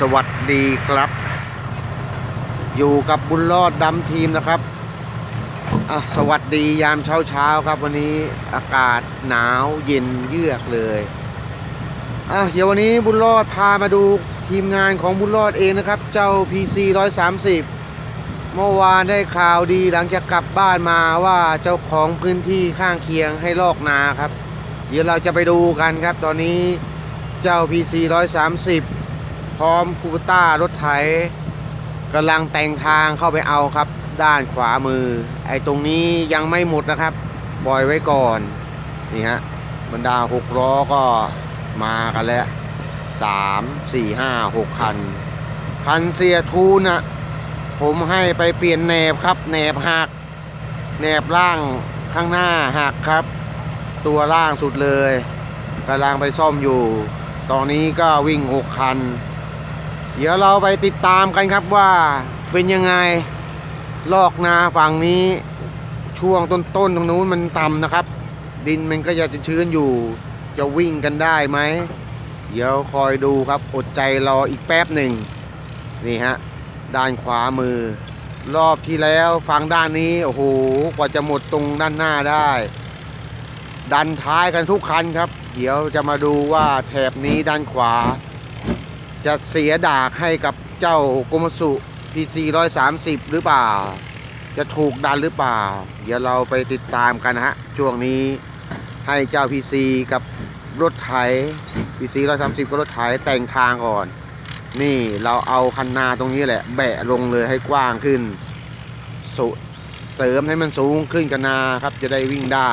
สวัสดีครับ อยู่กับบุญรอดดำทีมนะครับสวัสดียามเช้าเช้าครับ วันนี้อากาศหนาวเย็นเยือกเลยอะเดี๋ยววันนี้บุญรอดพามาดูทีมงานของบุญรอดเองนะครับ เจ้า PC 130 เมื่อวานได้ข่าวดีหลังจากกลับบ้านมาว่าเจ้าของพื้นที่ข้างเคียงให้ลอกนาครับ เดี๋ยวเราจะไปดูกันครับ ตอนนี้เจ้า PC 130 พร้อมคูปต้ารถไถกำลังแต่งทางเข้าไปเอาครับ ด้านขวามือ ไอ้ตรงนี้ยังไม่หมดนะครับปล่อยไว้ก่อนนี่ฮะบรรดาหกล้อก็มากันแล้วสามสี่ห้าหกคัน คันเสียทูน่ะผมให้ไปเปลี่ยนแหนบครับแหนบหักแหนบล่างข้างหน้าหักครับ ตัวล่างสุดเลยกำลังไปซ่อมอยู่ ตอนนี้ก็วิ่งหกคัน เดี๋ยวเราไปติดตามกันครับว่าเป็นยังไงลอกนาฝั่งนี้ช่วงต้นๆตรงนู้นมันต่ำนะครับ ดินมันก็จะชื้นอยู่ จะวิ่งกันได้ไหม เดี๋ยวคอยดูครับอดใจรออีกแป๊บหนึ่งนี่ฮะด้านขวามือ รอบที่แล้วฝั่งด้านนี้โอ้โหกว่าจะหมดตรงด้านหน้าได้ ดันท้ายกันทุกคันครับ เดี๋ยวจะมาดูว่าแถบนี้ด้านขวา จะเสียดากให้กับเจ้ากมสุ PC 130 หรือเปล่า จะถูกดันหรือเปล่า เดี๋ยวเราไปติดตามกันนะฮะ ช่วงนี้ให้เจ้า PC กับรถไถ PC 130 กับรถไถแต่งทางก่อน นี่เราเอาคันนาตรงนี้แหละ แบะลงเลยให้กว้างขึ้นสุเสริมให้มันสูงขึ้นกันนาครับ จะได้วิ่งได้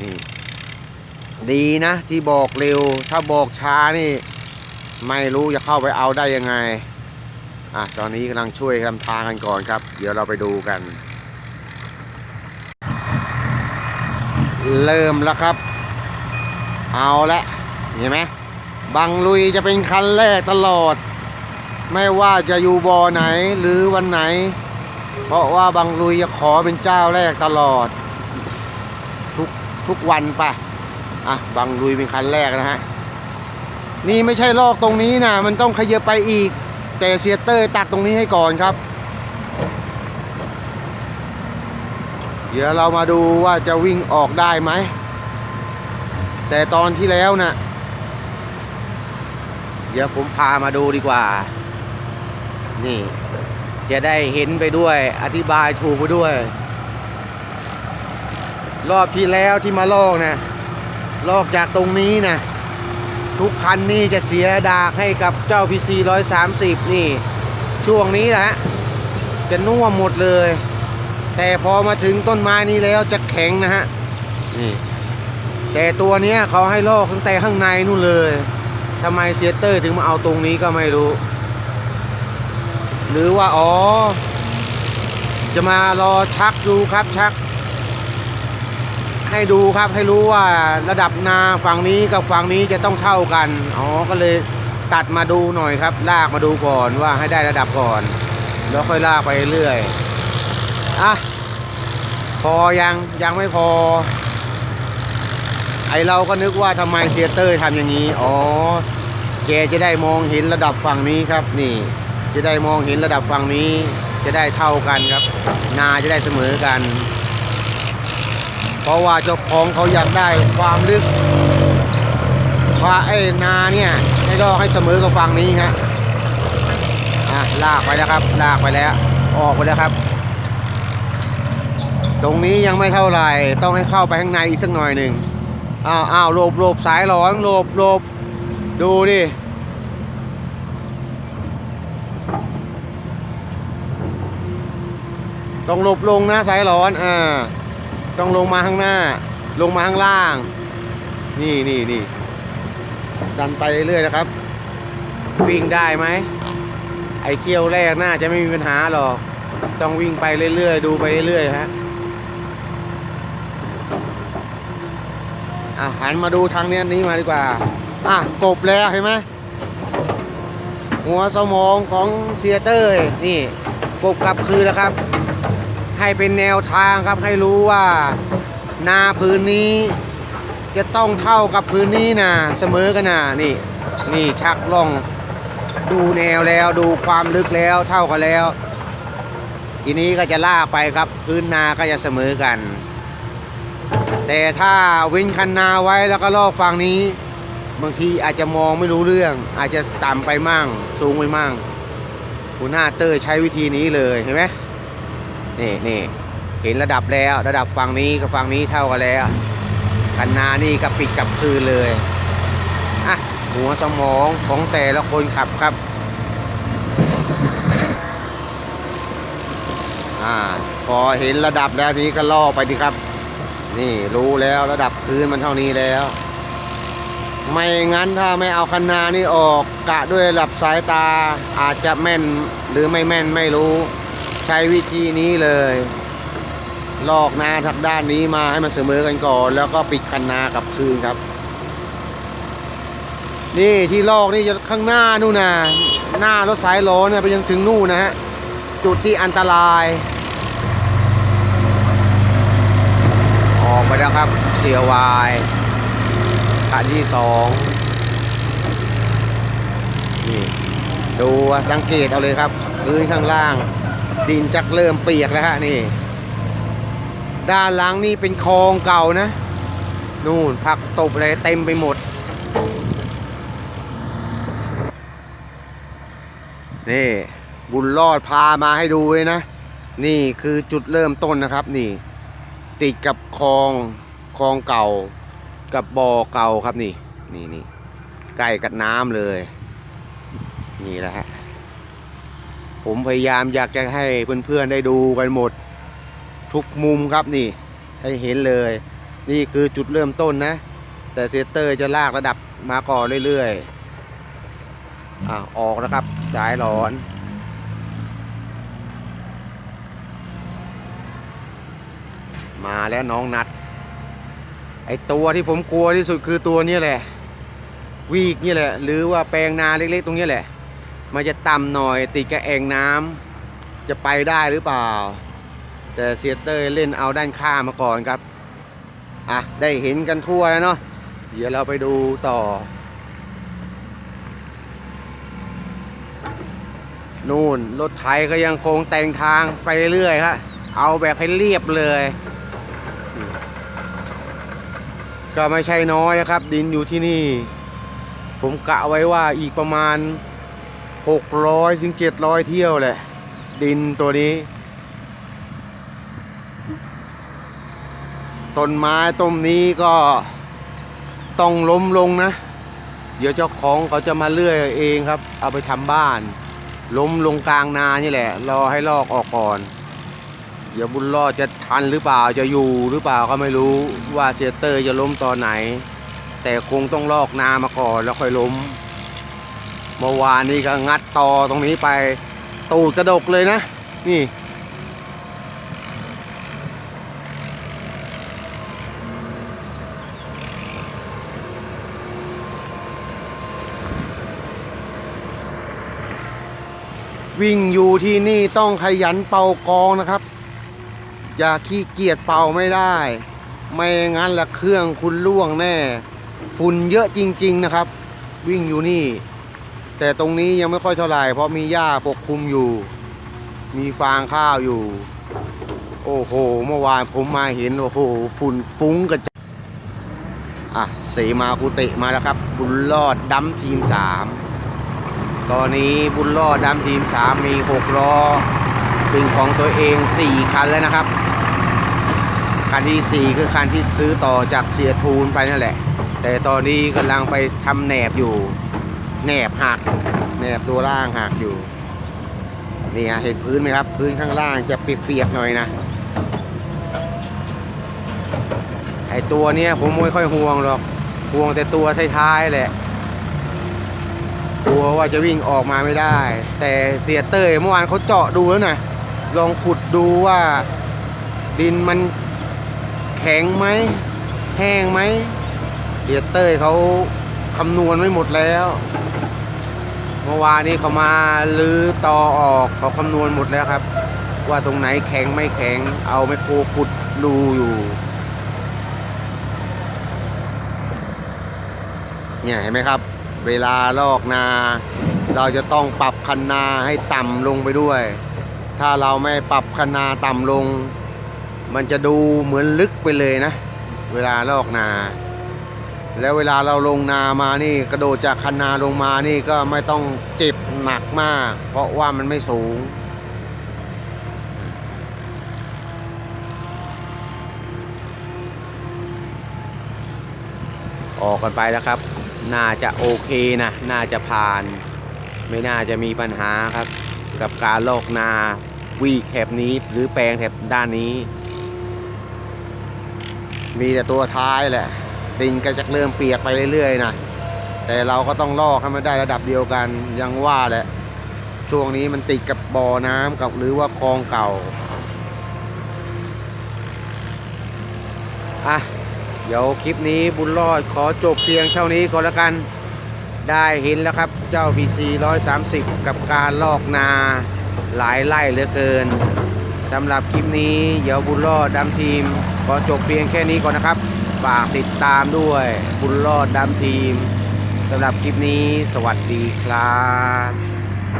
นี่ดีนะที่บอกเร็วถ้าบอกช้านี่ ไม่รู้จะเข้าไปเอาได้ยังไงอะตอนนี้กำลังช่วยทำทางกันก่อนครับ เดี๋ยวเราไปดูกัน เริ่มแล้วครับ เอาละเห็นไหมบังลุยจะเป็นคันแรกตลอด ไม่ว่าจะอยู่บอไหนหรือวันไหน เพราะว่าบังลุยจะขอเป็นเจ้าแรกตลอด ทุกทุกวันไปะอะบังลุยเป็นคันแรกนะฮะ นี่ไม่ใช่ลอกตรงนี้นะมันต้องขยับไปอีก แต่เซียเตอร์ตักตรงนี้ให้ก่อนครับ เดี๋ยวเรามาดูว่าจะวิ่งออกได้ไหม แต่ตอนที่แล้วนะเดี๋ยวผมพามาดูดีกว่า นี่ จะได้เห็นไปด้วย อธิบายถูกไปด้วย รอบที่แล้วที่มาลอกนะ ลอกจากตรงนี้นะ ทุกคันนี่จะเสียดากให้กับเจ้า PC 130 นี่ ช่วงนี้แหละจะน่วมหมดเลย แต่พอมาถึงต้นไม้นี้แล้วจะแข็งนะฮะนี่แต่ตัวนี้เขาให้ลอกตั้งแต่ข้างในนู่นเลยทำไมเซียเตอร์ถึงมาเอาตรงนี้ก็ไม่รู้ หรือว่า อ๋อ จะมารอชักดูครับชัก ให้ดูครับให้รู้ว่าระดับนาฝั่งนี้กับฝั่งนี้จะต้องเท่ากันอ๋อก็เลยตัดมาดูหน่อยครับ ลากมาดูก่อนว่าให้ได้ระดับก่อน แล้วค่อยลากไปเรื่อยอะพอยังยังไม่พอ ไอเราก็นึกว่าทำไมเซียเตอร์ทำอย่างนี้ อ๋อแกจะได้มองเห็นระดับฝั่งนี้ครับ นี่ จะได้มองเห็นระดับฝั่งนี้ จะได้เท่ากันครับ นาจะได้เสมอกัน เพราะว่าเจ้าของเขาอยากได้ความลึกว่าไอ้นาเนี่ยให้ลอกให้เสมอกับฝั่งนี้ฮะอะลากไปแล้วครับ ลากไปแล้ว ออกไปแล้วครับ ตรงนี้ยังไม่เท่าไหร่ ต้องให้เข้าไปข้างในอีกสักหน่อยหนึ่งอ้าวอ้าวหลบหลบสายหลอนหลบหลบดูดิต้องหลบลงนะสายหลอนอ่า ต้องลงมาข้างหน้า ลงมาข้างล่าง นี่นี่นี่ดันไปเรื่อยๆนะครับ วิ่งได้ไหม ไอ้เคี่ยวแรกน่าจะไม่มีปัญหาหรอก ต้องวิ่งไปเรื่อยๆ ดูไปเรื่อยๆฮะอะหันมาดูทางเนี้ยนี้มาดีกว่า อะกบแล้วเห็นไหมหัวสมองของเซียเตอร์นี่กบกลับคืนแล้วครับ ให้เป็นแนวทางครับให้รู้ว่านาพื้นนี้ จะต้องเท่ากับพื้นนี้นะเสมอกันนะนี่ นี่ชักล่องดูแนวแล้วดูความลึกแล้วเท่ากันแล้ว ทีนี้ก็จะลากไปครับพื้นนาก็จะเสมอกัน แต่ถ้าเว้นคันนาไว้แล้วก็ลอกฝั่งนี้ บางทีอาจจะมองไม่รู้เรื่อง อาจจะต่ำไปมั่งสูงไปมั่งหัวหน้าเตอร์ใช้วิธีนี้เลยเห็นไหม นี่นี่เห็นระดับแล้วระดับฝั่งนี้กับฝั่งนี้เท่ากันแล้วคันนานี่ก็ปิดกับคืนเลยอะหัวสมองของแต่ละคนขับครับอ่าพอเห็นระดับแล้วนี้ก็ล่อไปดีครับ นี่รู้แล้วระดับพื้นมันเท่านี้แล้ว ไม่งั้นถ้าไม่เอาคันนานี่ออกกะด้วยระดับสายตาอาจจะแม่นหรือไม่แม่นไม่รู้ ช้วิธีนี้เลย ลอกนาทางด้านนี้มาให้มันเสมอกันก่อน แล้วก็ปิดคันนากับคืนครับ นี่ที่ลอกนี่จะข้างหน้านู่นนะหน้ารถสายล้อเนี่ยไปยังถึงนู่นนะฮะจุดที่อันตราย ออกไปแล้วครับ เสียวายคันที่สองนี่ดูสังเกตเอาเลยครับพื้นข้างล่าง ดินจักเริ่มเปียกแล้วฮะนี่ ด้านหลังนี่เป็นคลองเก่านะ นู่นผักตบอะไรเต็มไปหมด นี่ บุญรอดพามาให้ดูเลยนะ นี่คือจุดเริ่มต้นนะครับนี่ ติดกับคลองคลองเก่า กับบ่อเก่าครับนี่ นี่นี่ใกล้กับน้ำเลย นี่แหละฮะ ผมพยายามอยากจะให้เพื่อนๆได้ดูกันหมด ทุกมุมครับนี่ ให้เห็นเลย นี่คือจุดเริ่มต้นนะ แต่เซเตอร์จะลากระดับมาก่อนเรื่อยๆอะออกแล้วครับสายหลอนมาแล้วน้องนัด ไอตัวที่ผมกลัวที่สุดคือตัวนี้แหละ วีกนี่แหละ หรือว่าแปลงนาเล็กๆ ตรงนี้แหละ มันจะต่ำหน่อยติดกับแองน้ำจะไปได้หรือเปล่า แต่เซียเตอร์เล่นเอาด้านข้ามาก่อนครับ อะ ได้เห็นกันทั่วแล้วเนาะเดี๋ยวเราไปดูต่อ นู่นรถไถก็ยังคงแต่งทางไปเรื่อยๆฮะเอาแบบให้เรียบเลย ก็ไม่ใช่น้อยนะครับ ดินอยู่ที่นี่ ผมกะไว้ว่าอีกประมาณ 600ถึง700 เที่ยวแหละ ดินตัวนี้ ต้นไม้ต้นนี้ก็ต้องล้มลงนะ เดี๋ยวเจ้าของเขาจะมาเลื่อยเองครับ เอาไปทำบ้าน ล้มลงกลางนานี่แหละ รอให้ลอกออกก่อน เดี๋ยวบุญรอดจะทันหรือเปล่าจะอยู่หรือเปล่าก็ไม่รู้ว่าเซียเตอร์จะล้มตอนไหน แต่คงต้องลอกนามาก่อนแล้วค่อยล้ม เมื่อวานนี้ก็งัดตอตรงนี้ไปตูดกระดกเลยนะ นี่ วิ่งอยู่ที่นี่ต้องขยันเป่ากองนะครับ อย่าขี้เกียจเป่าไม่ได้ ไม่งั้นละเครื่องคุณล่วงแน่ ฝุ่นเยอะจริง ๆนะครับ วิ่งอยู่นี่ แต่ตรงนี้ยังไม่ค่อยเท่าไหร่เพราะมีหญ้าปกคลุมอยู่ มีฟางข้าวอยู่ โอ้โห เมื่อวานผมมาเห็นโอ้โหฝุ่นฟุ้งกระจายอะเสมากุติมาแล้วครับ บุญรอดดัมทีมสามตอนนี้บุญรอดดัมทีมสามมีหกล้อเป็นของตัวเองสี่คันแล้วนะครับคันที่สี่คือคันที่ซื้อต่อจากเสียทูนไปนั่นแหละ แต่ตอนนี้กำลังไปทำแหนบอยู่ แหนบหักแหนบตัวล่างหักอยู่นี่ฮะเห็นพื้นไหมครับ พื้นข้างล่างจะเปียกๆหน่อยนะไอตัวเนี้ยผมไม่ค่อยห่วงหรอกห่วงแต่ตัวท้ายๆแหละกลัวว่าจะวิ่งออกมาไม่ได้ แต่เสียเต้ยเมื่อวานเขาเจาะดูแล้วนะลองขุดดูว่า ดินมันแข็งไหมแห้งไหมเสียเต้ยเขาคำนวณไว้หมดแล้ว มื่อวานนี้เขามาลื้อตอออกเขาคำนวณหมดแล้วครับ ว่าตรงไหนแข็งไม่แข็ง เอาไมโครขุดรูอยู่ เนี่ยเห็นไหมครับ เวลาลอกนา เราจะต้องปรับคันนาให้ต่ำลงไปด้วย ถ้าเราไม่ปรับคันนาต่ำลง มันจะดูเหมือนลึกไปเลยนะ เวลาลอกนา แล้วเวลาเราลงนามานี่กระโดดจากคันนาลงมานี่ก็ไม่ต้องเจ็บหนักมาก เพราะว่ามันไม่สูง ออกกันไปแล้วครับ น่าจะโอเคนะ น่าจะผ่าน ไม่น่าจะมีปัญหาครับ กับการลอกนาวีแถบนี้หรือแปลงแถบด้านนี้ มีแต่ตัวท้ายแหละ ดินก็จะเริ่มเปียกไปเรื่อยๆนะแต่เราก็ต้องลอกให้มันได้ระดับเดียวกันยังว่าแหละ ช่วงนี้มันติดกับบ่อน้ำกับหรือว่าคลองเก่าอะเดี๋ยวคลิปนี้บุญรอดขอจบเพียงเท่านี้ก่อนล้วกัน ได้เห็นแล้วครับเจ้า PC 130 กับการลอกนาหลายไร่เหลือเกินสำหรับคลิปนี้ เดี๋ยวบุญรอดดำทีม ขอจบเพียงแค่นี้ก่อนนะครับ ฝากติดตามด้วยบุญรอดดำทีมสำหรับคลิปนี้สวัสดีครับ